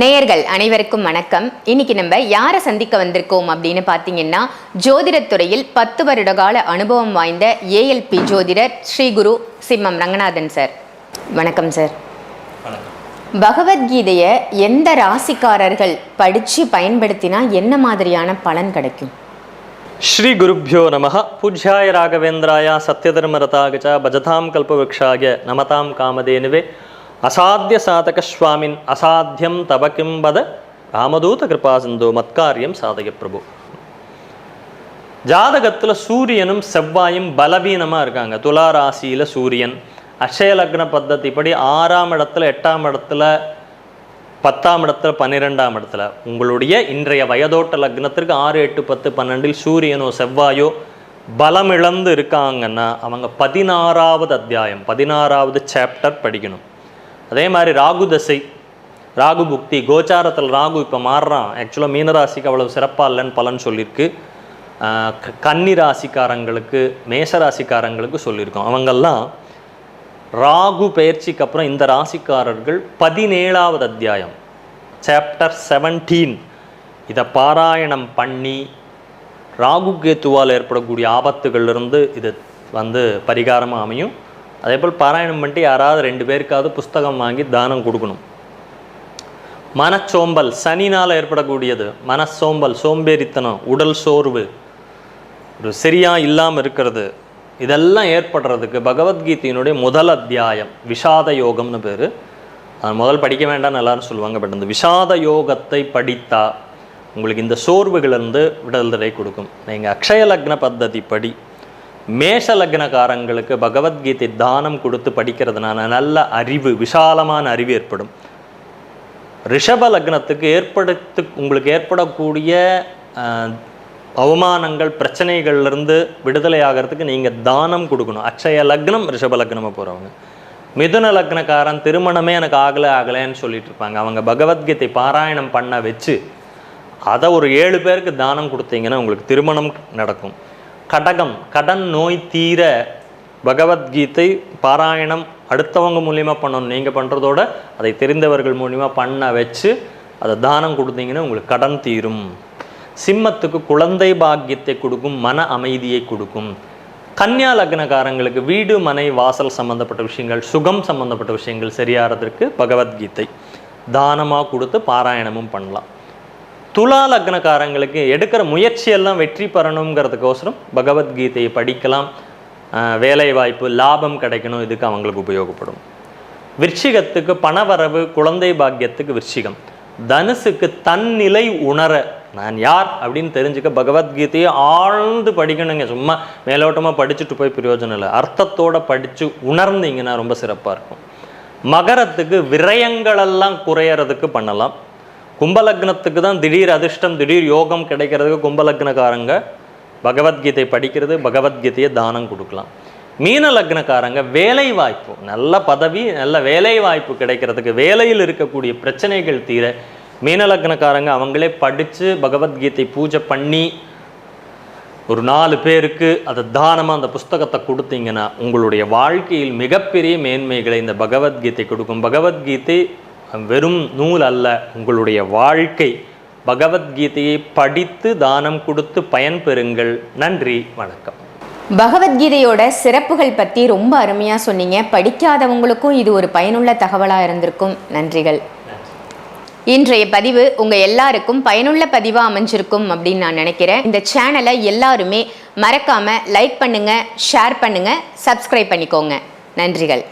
நேயர்கள் அனைவருக்கும் வணக்கம். இன்னைக்கு நம்ம யாரை சந்திக்க வந்திருக்கோம் அப்படின்னு பார்த்தீங்கன்னா ஜோதிடத்துறையில் பத்து வருடகால அனுபவம் வாய்ந்த ஏஎல்பி ஜோதிடர் ஸ்ரீகுரு சிம்மம் ரங்கநாதன் சார். வணக்கம் சார். பகவத்கீதையை எந்த ராசிக்காரர்கள் படித்து பயன்படுத்தினா என்ன மாதிரியான பலன் கிடைக்கும்? ஸ்ரீ குருப்பியோ நம பூஜ்யாய ராகவேந்திராய சத்யதர்மரதாகச்ச பஜதாம் கல்பவృక్షாய நமதாம் காமதேனுவே. அசாத்திய சாதக சுவாமின் அசாத்தியம் தபகிம்பத ராமதூத கிருபா சிந்து மத்காரியம் சாதக பிரபு. ஜாதகத்தில் சூரியனும் செவ்வாயும் பலவீனமாக இருக்காங்க. துலா ராசியில் சூரியன். அக்ஷயலக்ன பத்தி ஆறாம் இடத்துல எட்டாம் இடத்துல பத்தாம் இடத்துல பன்னிரெண்டாம் இடத்துல. உங்களுடைய இன்றைய வயதோட்ட லக்னத்திற்கு ஆறு எட்டு பத்து பன்னெண்டில் சூரியனோ செவ்வாயோ பலமிழந்து இருக்காங்கன்னா அவங்க பதினாறாவது அத்தியாயம் பதினாறாவது சாப்டர் படிக்கணும். அதே மாதிரி ராகு தசை ராகு புக்தி கோச்சாரத்தில் ராகு இப்போ மாறுறான். ஆக்சுவலாக மீனராசிக்கு அவ்வளவு சிறப்பாக இல்லைன்னு பலன் சொல்லியிருக்கு. கன்னி ராசிக்காரங்களுக்கு மேஷராசிக்காரங்களுக்கு சொல்லியிருக்கோம். அவங்கெல்லாம் ராகு பயிற்சிக்கு அப்புறம் இந்த ராசிக்காரர்கள் பதினேழாவது அத்தியாயம் சாப்டர் செவன்டீன் இதை பாராயணம் பண்ணி ராகு கேத்துவால் ஏற்படக்கூடிய ஆபத்துகள்லேருந்து இது வந்து பரிகாரமாக அமையும். அதே போல் பாராயணம் பண்ணிட்டு யாராவது ரெண்டு பேருக்காவது புஸ்தகம் வாங்கி தானம் கொடுக்கணும். மனச்சோம்பல் சனினால் ஏற்படக்கூடியது. மனச்சோம்பல் சோம்பேறித்தனம் உடல் சோர்வு ஒரு சரியாக இல்லாமல் இருக்கிறது. இதெல்லாம் ஏற்படுறதுக்கு பகவத்கீதையினுடைய முதல் அத்தியாயம் விஷாத யோகம்னு பேர். அது முதல் படிக்க வேண்டாம்னு எல்லாரும் சொல்லுவாங்க பட் இந்த விஷாத யோகத்தை படித்தா உங்களுக்கு இந்த சோர்வுகளிலிருந்து விடுதலை கொடுக்கும். நீங்கள் அக்ஷய லக்ன பத்ததி படி மேஷ லக்னக்காரங்களுக்கு பகவத்கீதை தானம் கொடுத்து படிக்கிறதுனால நல்ல அறிவு விசாலமான அறிவு ஏற்படும். ரிஷப லக்னத்துக்கு ஏற்படுத்து உங்களுக்கு ஏற்படக்கூடிய அவமானங்கள் பிரச்சனைகள்லேருந்து விடுதலை ஆகிறதுக்கு நீங்கள் தானம் கொடுக்கணும். அக்ஷய லக்னம் ரிஷப லக்னமாக போகிறவங்க மிதுன லக்னக்காரன் திருமணமே எனக்கு ஆகலை ஆகலைன்னு சொல்லிட்டு இருப்பாங்க. அவங்க பகவத்கீதை பாராயணம் பண்ண வச்சு அதை ஒரு ஏழு பேருக்கு தானம் கொடுத்தீங்கன்னா உங்களுக்கு திருமணம் நடக்கும். கடகம் கடன் நோய் தீர பகவத்கீதை பாராயணம் அடுத்தவங்க மூலியமாக பண்ணணும். நீங்கள் பண்ணுறதோட அதை தெரிந்தவர்கள் மூலியமாக பண்ண வச்சு அதை தானம் கொடுத்தீங்கன்னா உங்களுக்கு கடன் தீரும். சிம்மத்துக்கு குழந்தை பாக்கியத்தை கொடுக்கும் மன அமைதியை கொடுக்கும். கன்னியா லக்னக்காரங்களுக்கு வீடு மனை வாசல் சம்பந்தப்பட்ட விஷயங்கள் சுகம் சம்பந்தப்பட்ட விஷயங்கள் சரியாகிறதுக்கு பகவத்கீதை. தானமாக கொடுத்து பாராயணமும் பண்ணலாம். துலா லக்னக்காரங்களுக்கு எடுக்கிற முயற்சியெல்லாம் வெற்றி பெறணுங்கிறதுக்கோசரம் பகவத்கீதையை படிக்கலாம். வேலை வாய்ப்பு லாபம் கிடைக்கணும் இதுக்கு அவங்களுக்கு உபயோகப்படும். விருச்சிகத்துக்கு பணவரவு குழந்தை பாக்கியத்துக்கு விருச்சிகம். தனுசுக்கு தன்னிலை உணர நான் யார் அப்படின்னு தெரிஞ்சுக்க பகவத்கீதையை ஆழ்ந்து படிக்கணுங்க. சும்மா மேலோட்டமாக படிச்சுட்டு போய் பிரயோஜனம் இல்லை. அர்த்தத்தோடு படித்து உணர்ந்தீங்கன்னா ரொம்ப சிறப்பாக இருக்கும். மகரத்துக்கு விரயங்களெல்லாம் குறையறதுக்கு பண்ணலாம். கும்பலக்னத்துக்கு தான் திடீர் அதிர்ஷ்டம் திடீர் யோகம் கிடைக்கிறதுக்கு கும்பலக்னக்காரங்க பகவத்கீதை படிக்கிறது பகவத்கீதையை தானம் கொடுக்கலாம். மீன லக்னக்காரங்க வேலை வாய்ப்பு நல்ல பதவி நல்ல வேலை வாய்ப்பு கிடைக்கிறதுக்கு வேலையில் இருக்கக்கூடிய பிரச்சனைகள் தீர மீன லக்னக்காரங்க அவங்களே படித்து பகவத்கீதை பூஜை பண்ணி ஒரு நாலு பேருக்கு அதை தானமாக அந்த புஸ்தகத்தை கொடுத்தீங்கன்னா உங்களுடைய வாழ்க்கையில் மிகப்பெரிய மேன்மைகளை இந்த பகவத்கீதை கொடுக்கும். பகவத்கீதை வெறும் நூல் அல்ல உங்களுடைய வாழ்க்கை. பகவத்கீதையை படித்து தானம் கொடுத்து பயன்பெறுங்கள் நன்றி வணக்கம். பகவத்கீதையோட சிறப்புகள் பற்றி ரொம்ப அருமையாக சொன்னீங்க. படிக்காதவங்களுக்கும் இது ஒரு பயனுள்ள தகவலாக இருந்திருக்கும். நன்றிகள். இன்றைய பதிவு உங்கள் எல்லாருக்கும் பயனுள்ள பதிவாக அமைஞ்சிருக்கும் அப்படின்னு நான் நினைக்கிறேன். இந்த சேனலை எல்லாருமே மறக்காமல் லைக் பண்ணுங்கள் ஷேர் பண்ணுங்கள் சப்ஸ்கிரைப் பண்ணிக்கோங்க. நன்றிகள்.